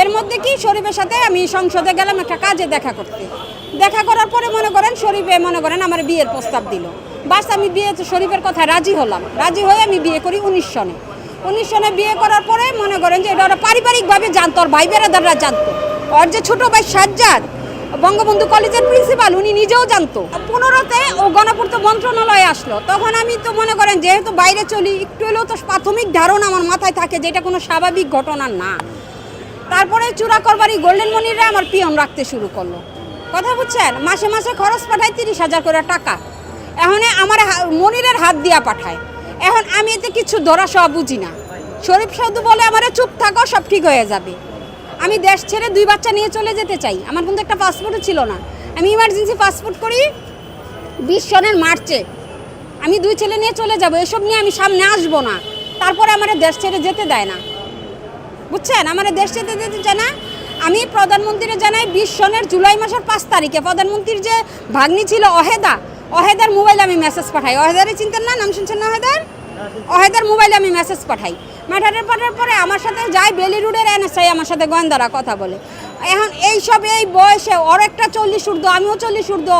এর মধ্যে কি শরীফের সাথে আমি সংসদে গেলাম, একটা কাজে দেখা করতে। দেখা করার পরে মনে করেন শরীফে মনে করেন আমার বিয়ের প্রস্তাব দিল। বাস আমি বিয়ে, শরীফের কথা রাজি হলাম। রাজি হয়ে আমি বিয়ে করি উনিশ সনে। উনিশ সনে বিয়ে করার পরে মনে করেন যে এটা ওরা পারিবারিকভাবে জানতো, ওর ভাই বেড়াদাররা জানতো। ওর যে ছোট ভাই সাজ্জাদ, বঙ্গবন্ধু কলেজের প্রিন্সিপাল, উনি নিজেও জানতো। পনেরোতে ও গণপূর্ত মন্ত্রণালয়ে আসলো। তখন আমি তো মনে করেন যেহেতু বাইরে চলি, একটু হলেও তো প্রাথমিক ধারণা আমার মাথায় থাকে যে এটা কোনো স্বাভাবিক ঘটনা না। তারপরে চূড়া চূড়াকরবারি গোল্ডেন মনিরে আমার পিয়ন রাখতে শুরু করল। কথা বুঝছেন? মাসে মাসে খরচ পাঠায় তিরিশ হাজার করে টাকা। এখন আমার মনিরের হাত দিয়া পাঠায়। এখন আমি এতে কিছু ধরা সব বুঝি না। শরীফ সাধু বলে, আমারে চুপ থাকো, সব ঠিক হয়ে যাবে। আমি দেশ ছেড়ে দুই বাচ্চা নিয়ে চলে যেতে চাই। আমার কিন্তু একটা পাসপোর্টও ছিল না। আমি ইমার্জেন্সি পাসপোর্ট করি বিশ সনের মার্চে। আমি দুই ছেলে নিয়ে চলে যাব। এসব নিয়ে আমি সামনে আসব না। তারপরে আমার দেশ ছেড়ে যেতে দেয় না। বুঝছেন? আমার দেশ যেতে আমি প্রধানমন্ত্রীরে জানাই বিশ সনের জুলাই মাসের পাঁচ তারিখে প্রধানমন্ত্রীর যে ভাগ্নি ছিল অহেদা, অহেদার মোবাইলে আমি মেসেজ পাঠাই। অহেদারে চিন্তার না? নাম শুনছেন না অহেদার? অহেদার মোবাইলে আমি মেসেজ পাঠাই। ম্যাটারের পাঠার পরে আমার সাথে যাই বেলি রোডের এনএসআই, আমার সাথে গোয়েন্দারা কথা বলে। এখন এইসব এই বয়সে ওর একটা চল্লিশ ঊর্ধ্ব, আমিও চল্লিশ ঊর্ধ্ব,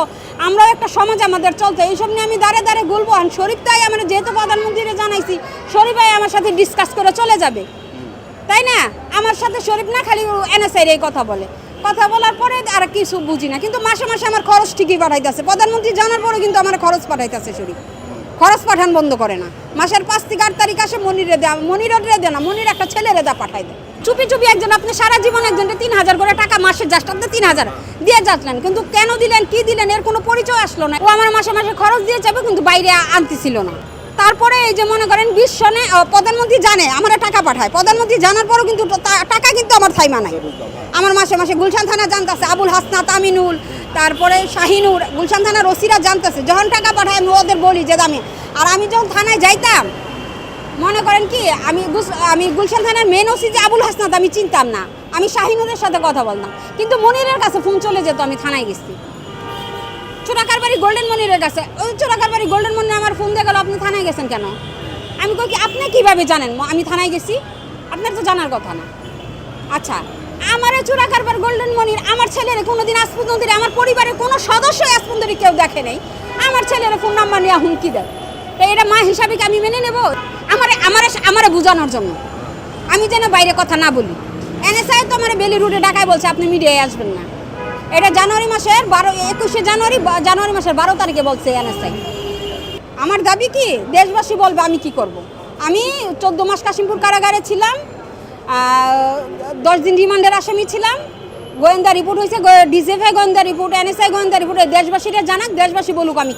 আমরাও একটা সমাজ আমাদের চলতে এইসব নিয়ে আমি দাঁড়ে দাঁড়ে গুলবো শরীফ তাই আমার যেহেতু প্রধানমন্ত্রীরে জানাইছি, শরীফ আমার সাথে ডিসকাস করে চলে যাবে। তাই না? আমার সাথে শরীফ না, খালি এনএসআইয়ের এই কথা বলে। কথা বলার পরে আর কিছু বুঝি না। কিন্তু মাসে মাসে আমার খরচ ঠিকই পাঠাইতেছে প্রধানমন্ত্রী জানার পরে কিন্তু আমার খরচ পাঠাইতেছে শরীফ। খরচ পাঠান বন্ধ করে না। মাসের পাঁচ থেকে আট তারিখ আসে মনিরে দেয় মনিরের দেয় না। মনির একটা ছেলেরে দা পাঠাই দেয়। চুপি চুপি একজন, আপনি সারা জীবন একজনকে তিন হাজার করে টাকা মাসে জাস্ট আপনি তিন হাজার দিয়ে যাচ্লেন। কিন্তু কেন দিলেন, কি দিলেন, এর কোনো পরিচয় আসলো না। ও আমার মাসে মাসে খরচ দিয়ে যাবে কিন্তু বাইরে আনতেছিল না। তারপরে এই যে মনে করেন বিশ সনে প্রধানমন্ত্রী জানে আমার টাকা পাঠায়। প্রধানমন্ত্রী জানার পরও কিন্তু টাকা কিন্তু আমার থাইমা নাই। আমার মাসে মাসে গুলশান থানা জানতেছে, আবুল হাসনা তামিনুল তারপরে শাহিনুর, গুলশান থানার ওসিরা জানতেছে, যখন টাকা পাঠায় আমি ওদের বলি যে দামি। আর আমি যখন থানায় যাইতাম, মনে করেন কি, আমি আমি গুলশান থানার মেন ওসি যে আবুল হাসনাত, আমি চিনতাম না। আমি শাহিনুরের সাথে কথা বলতাম। কিন্তু মনিরের কাছে ফোন চলে যেত, আমি থানায় গেছি। চোরাকার বাড়ি গোল্ডেন মনিরের কাছে। ওই চোরাকার বাড়ি গোল্ডেন মনির আমার ফোন দিয়ে গেল, আপনি থানায় গেছেন কেন? আমি কই কি, আপনি কীভাবে জানেন? আমি থানায় গেছি। আপনার তো জানার কথা না। আচ্ছা আমার চোরাকার বাড়ি গোল্ডেন মনির আমার ছেলের কোনোদিন আজ পর্যন্ত আমার পরিবারের কোনো সদস্য আজ পর্যন্ত কেউ দেখে নেই। আমার ছেলের ফোন নাম্বার নিয়ে হুমকি দেয়। তো এটা মা হিসাবে কি আমি মেনে নেব? আমার আমার, আমারে বোঝানোর জন্য। আমি যেন বাইরে কথা না বলি। এনএসআই তো আমার বেলি রুটে ডাকায় বলছে, আপনি মিডিয়ায় আসবেন না। এটা জানুয়ারি মাসের বারো, একুশে জানুয়ারি জানুয়ারি মাসের বারো তারিখে বলছে এনএসআই আমার দাবি কি, দেশবাসী বলবে আমি কি করব। আমি চোদ্দ মাস কাশিমপুর কারাগারে ছিলাম দশ দিন রিমান্ডের আসামি ছিলাম, গোয়েন্দা রিপোর্ট হয়েছে ডিজেফে গোয়েন্দা রিপোর্ট, এনএসআই গোয়েন্দা রিপোর্ট, দেশবাসীরা জানাক, দেশবাসী বলুক আমি কি